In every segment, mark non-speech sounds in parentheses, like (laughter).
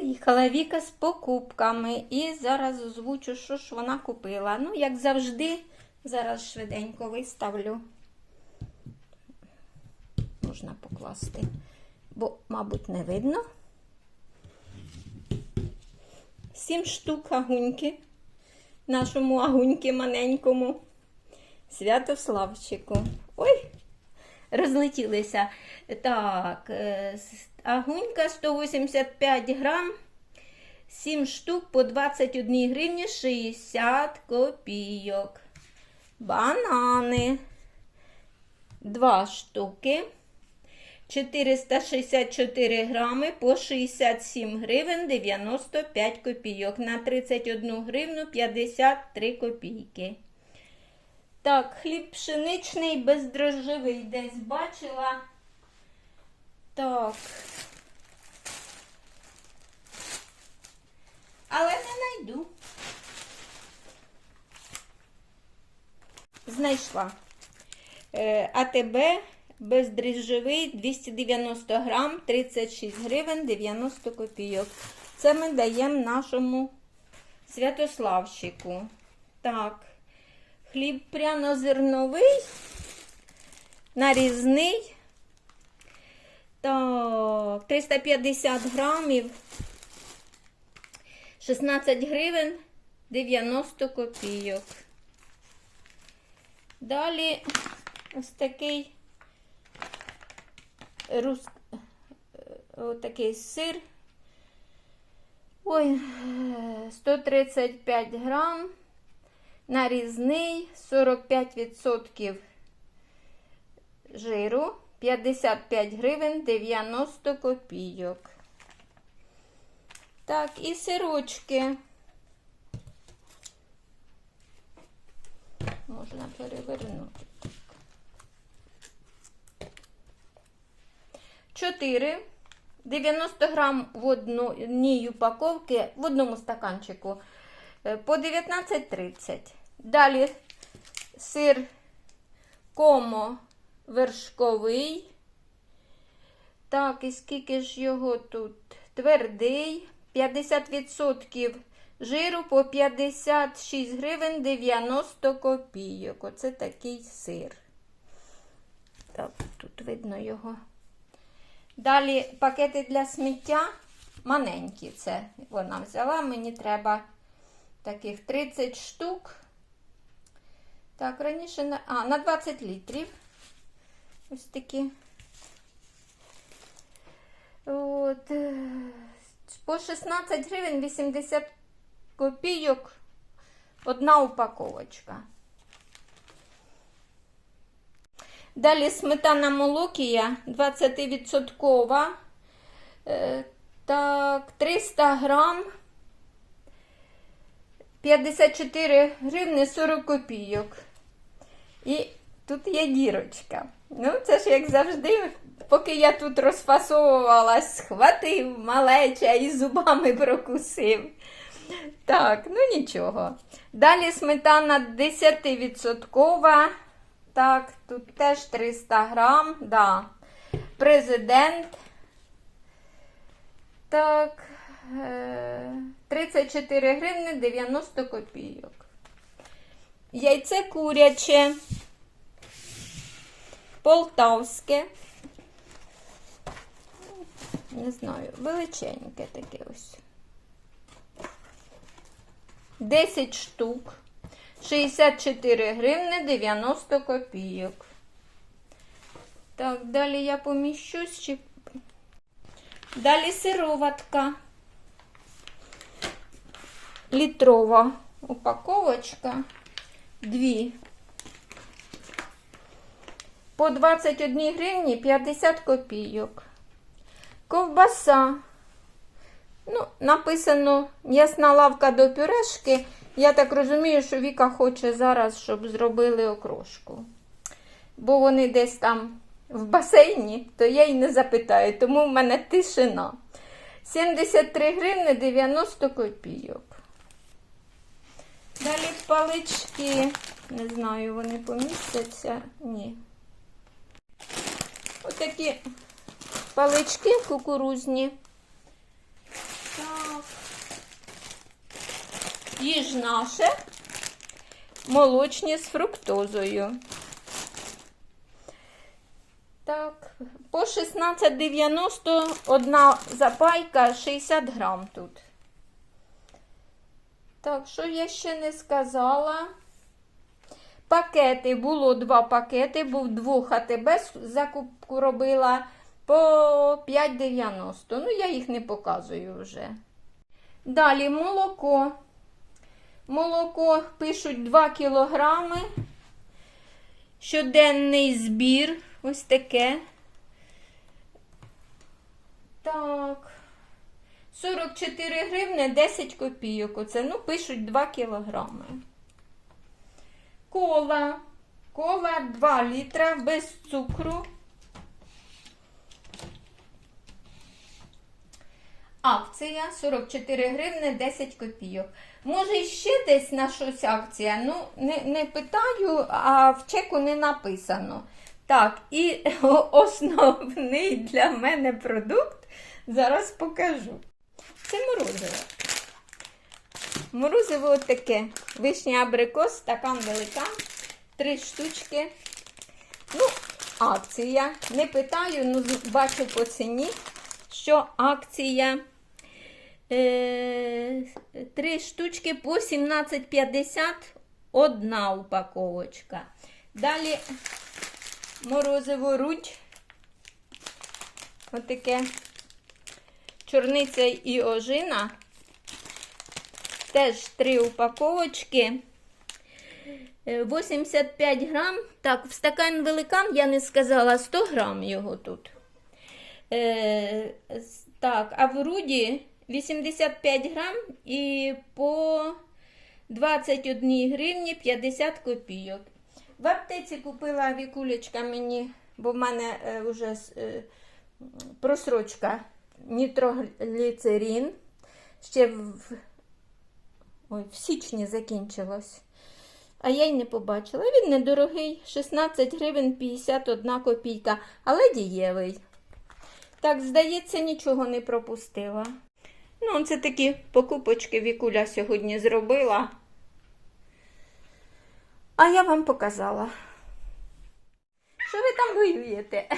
Приїхала Віка з покупками і зараз озвучу, що ж вона купила. Ну, як завжди, зараз швиденько виставлю. Можна покласти, бо, мабуть, не видно. Сім штук агуньки. Нашому агуньки маленькому. Святославчику. Розлетілися. Так, е, агунька 185 грам, 7 штук по 21 гривні 60 копійок. Банани 2 штуки. 464 грами по 67 гривень 95 копійок. На 31 гривну 53 копійки. Так, хліб пшеничний, бездрожжевий десь бачила. Так. Але не знайду. Знайшла. Е, АТБ бездріжджовий 290 грам, 36 гривень 90 копійок. Це ми даємо нашому Святославчику. Так. Хліб прянозерновий, нарізний. Так, 350 грамів, 16 гривень 90 копійок. Далі ось такий рус... ось такий сир. Ой, е, 135 грам, нарізний, 45% жиру, 55 гривень 90 копійок. Так, і сирочки. Можна перевернути. 4. 90 грам в одній упаковці, в одному стаканчику е, по 19,30. Далі сир комо вершковий. Так, і скільки ж його тут? Твердий. 50% жиру по 56 гривень 90 копійок. Оце такий сир. Так, тут видно його. Далі пакети для сміття маленькі. Це вона взяла. Мені треба таких 30 штук. Так, раніше на, а, на 20 літрів. Ось такі. От, е, по 16 гривень 80 копійок одна упаковочка. Далі сметана молокія 20%. Е, Так, 300 грам. 54 гривни 40 копійок. І тут є дірочка. Ну, це ж як завжди, поки я тут розфасовувалась, схватив малеча і зубами прокусив. Так, ну нічого. Далі сметана 10%. Так, тут теж 300 грам. Да. Президент. Так, е, 34 гривни 90 копійок. Яйце куряче. Полтавське. Не знаю, величеньке таке ось. 10 штук. 64 гривни 90 копійок. Так, далі я поміщусь. Чи... Далі сироватка. Літрова упаковочка. Дві. По 21 гривні 50 копійок. Ковбаса. Ну, написано м'ясна лавка до пюрешки. Я так розумію, що Віка хоче зараз, щоб зробили окрошку. Бо вони десь там в басейні, то я й не запитаю, тому в мене тишина. 73 гривни 90 копійок. Далі палички. Не знаю, вони помістяться. Ні. Отакі палички кукурузні. Так. їж наше молочні з фруктозою. Так, по 16,90 одна запайка 60 грам тут. Так, що я ще не сказала? Пакети, було два пакети, був двох АТБ закупку робила по 5,90. Ну, я їх не показую вже. Далі молоко. Молоко пишуть 2 кілограми. Щоденний збір. Ось таке. Так. 44 гривни 10 копійок. Оце, ну, пишуть 2 кілограми. Кола. Кола 2 літра без цукру. Акція 44 гривни 10 копійок. Може, ще десь на щось акція? Ну, не, не питаю, а в чеку не написано. Так, і (laughs) основний для мене продукт зараз покажу. Це морозиво. Морозиво от таке. Вишня абрикос, стакан велика. Три штучки. Ну, акція. Не питаю, ну бачу по ціні, що акція. Е, Три штучки по 17,50 одна упаковочка. Далі морозиво рудь. Отаке чорниця і ожина. Теж три упаковочки. Е, 85 грам. Так, в стакан великан я не сказала 100 грам його тут. Е, так, а в руді 85 грам і по 21 гривні 50 копійок. В аптеці купила вікулечка мені, бо в мене е, вже е, просрочка нітрогліцерин. Ще в, ой, в січні закінчилось. А я й не побачила. Він недорогий, 16 гривень 51 копійка, але дієвий. Так, здається, нічого не пропустила. Ну, це такі покупочки Вікуля сьогодні зробила. А я вам показала. Що ви там воюєте? (laughs)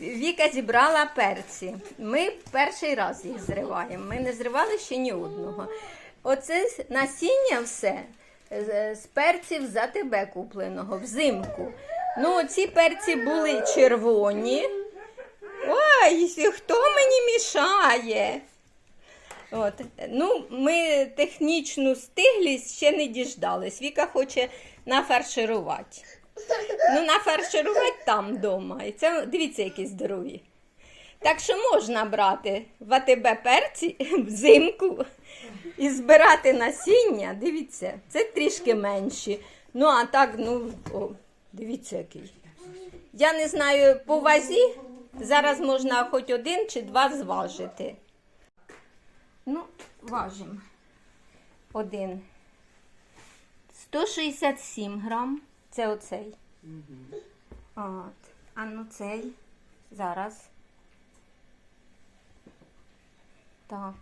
Віка зібрала перці. Ми перший раз їх зриваємо. Ми не зривали ще ні одного. Оце насіння все з з перців за тебе купленого взимку. Ну, ці перці були червоні. Ой, хто мені мішає? От. Ну, ми технічну стиглість ще не діждались. Віка хоче нафарширувати. Ну, нафарширувати там вдома. І це, дивіться, які здорові. Так що можна брати в АТБ перці взимку і збирати насіння. Дивіться, це трішки менші. Ну, а так, ну, о, дивіться, який. Я не знаю по вазі. Зараз можна хоч один чи два зважити. Ну, важимо. Один. 167 грам. Це оцей. От. А ну цей. Зараз. Так.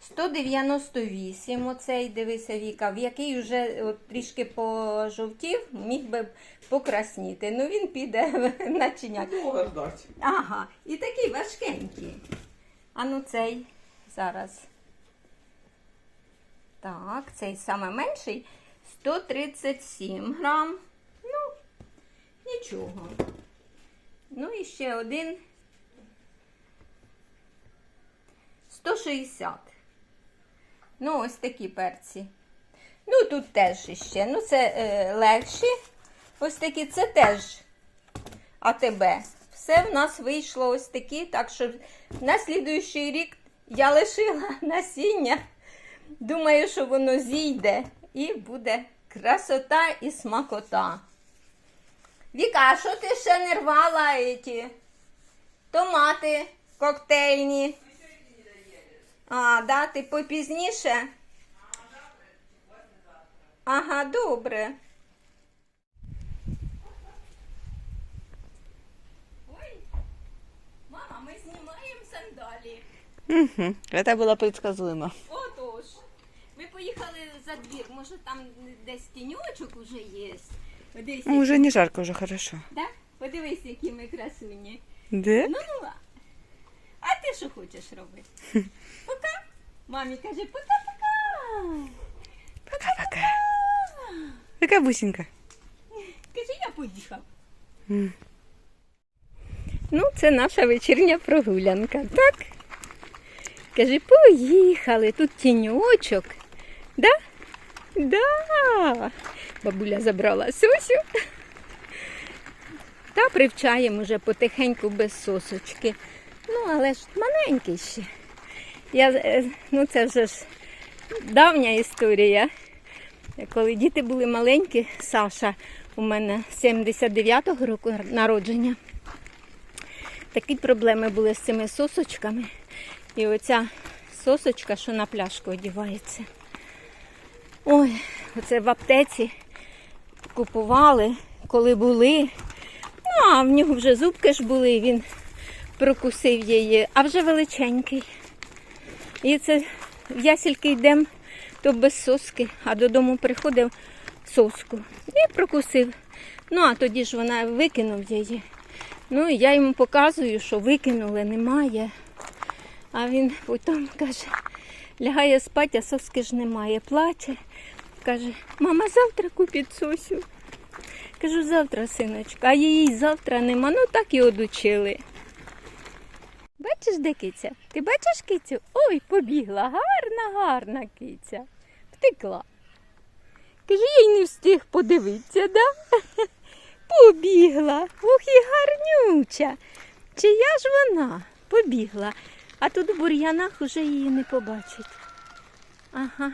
198 оцей, дивися, Віка, в який вже от, трішки пожовтів, міг би покрасніти. Ну він піде (laughs) начиняти. Ждать. Ага, і такий важкенький. А ну цей зараз. Так, цей саме менший 137 грам. Ну, нічого. Ну і ще один 160. Ну, ось такі перці. Ну, тут теж іще. Ну, це е, легші. Ось такі, це теж АТБ. Все в нас вийшло ось такі, так що на слідуючий рік я лишила насіння. Думаю, що воно зійде і буде красота і смакота. Віка, а що ти ще не рвала ті томати коктейльні? А, да, ти попізніше? Ага, добре. Ой, мама, ми знімаємо сандалі. Угу. Это было предсказуемо. От поїхали за двір. Може там десь тіньочок уже є. Подивись, Ну, уже не жарко, уже хорошо. да? Подивись, які ми красуні. Да? Ну, ну, а ти що хочеш робити? (laughs) Пока. Мамі каже, пока-пока. Пока-пока. Пока, бусинка. Каже, я поїхав. М. Ну, це наша вечірня прогулянка, так? Каже, поїхали, тут тіньочок. Да? Да. Бабуля забрала сосю. Та привчаємо вже потихеньку без сосочки. Ну, але ж маленький ще. Я, е, ну, це вже ж давня історія. Коли діти були маленькі, Саша у мене 79-го року народження. Такі проблеми були з цими сосочками. І оця сосочка, що на пляшку одівається. Ой, оце в аптеці купували, коли були. Ну, а в нього вже зубки ж були, він прокусив її, а вже величенький. І це в ясільки йдемо, то без соски, а додому приходив соску і прокусив. Ну, а тоді ж вона викинув її. Ну, і я йому показую, що викинули, немає. А він потім каже, лягає спати, а соски ж немає. Плаче. Каже, мама, завтра купить сосю. Кажу, завтра, синочка, а її завтра нема. Ну так і одучили. Бачиш, де киця? Ти бачиш кицю? Ой, побігла. Гарна, гарна киця. Втекла. Каже, я й не встиг подивитися, да? (laughs) Побігла. Ух і гарнюча. Чия ж вона? Побігла. А тут в бур'янах уже її не побачить. Ага,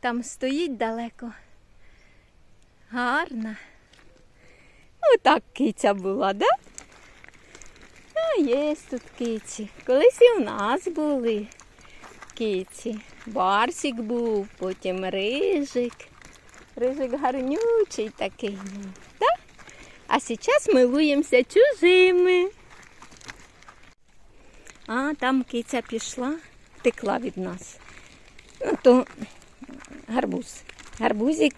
там стоїть далеко. Гарна. Отак киця була, да? А є тут киці. Колись і в нас були киці. Барсик був, потім рижик. Рижик гарнючий такий. Да? А зараз милуємося чужими. А там киця пішла, втекла від нас. Ну, то гарбуз. Гарбузик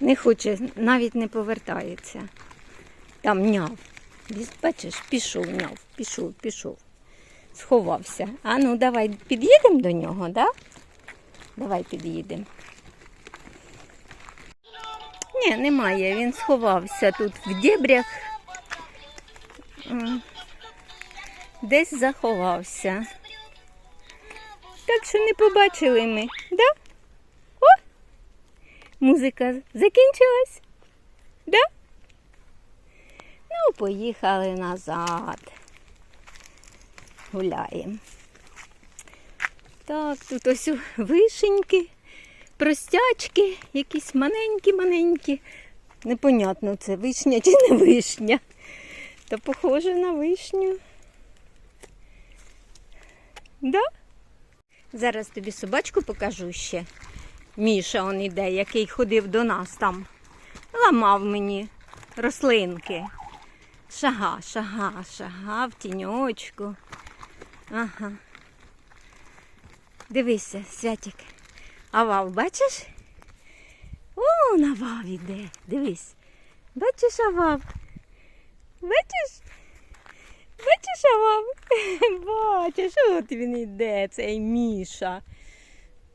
не хоче, навіть не повертається. Там няв. Бачиш, пішов няв, пішов, пішов. Сховався. А ну давай під'їдемо до нього, да? Давай під'їдемо. Ні, немає, він сховався тут в дебрях. Десь заховався. Так що не побачили ми, да? О! Музика закінчилась. Да? Ну, поїхали назад. Гуляємо. Так, тут ось вишеньки, простячки, якісь маленькі-маленькі. Непонятно, це вишня чи не вишня. Та похоже на вишню. Да? Зараз тобі собачку покажу ще. Міша он іде, який ходив до нас там. Ламав мені рослинки. Шага, шага, шага в тіньочку. Ага. Дивися, святик. Авав, бачиш? О, навав іде. Дивись. Бачиш авав? Бачиш? Бачиш, Авав? (laughs) Бачиш, от він іде, цей Міша.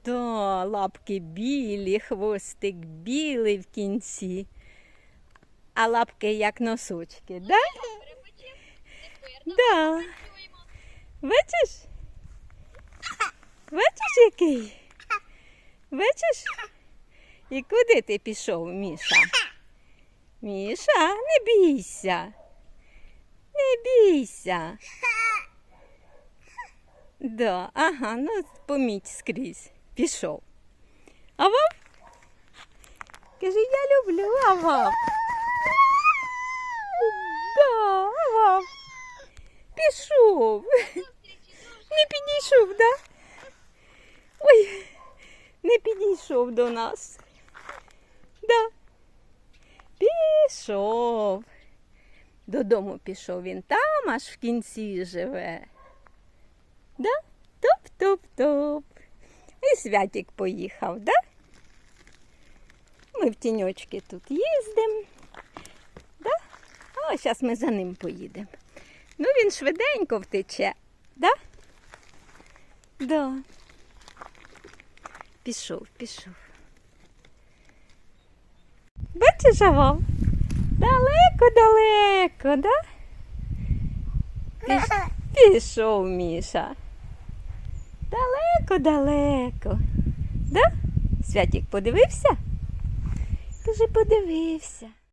Да, лапки білі, хвостик білий в кінці. А лапки як носочки, да? Да. Бачиш? Бачиш який? Бачиш? І куди ти пішов, Міша? Міша, не бійся. Не бійся. Да, ага, ну поміть скрізь. Пішов. Авав? Кажи, я люблю Авав. Да, Авав. Пішов. Не підійшов, да? Ой, не підійшов до нас. Да. Пішов. Додому пішов він там, аж в кінці живе. Да? Топ-топ-топ. І Святік поїхав, да? Ми в тіньочки тут їздимо. Да? А зараз ми за ним поїдемо. Ну, він швиденько втече, да? Да. Пішов, пішов. Бачиш, Авав? Далеко-далеко, да? Піш... (laughs) Пішов Міша. Далеко-далеко. Да? Святік подивився? Каже, подивився.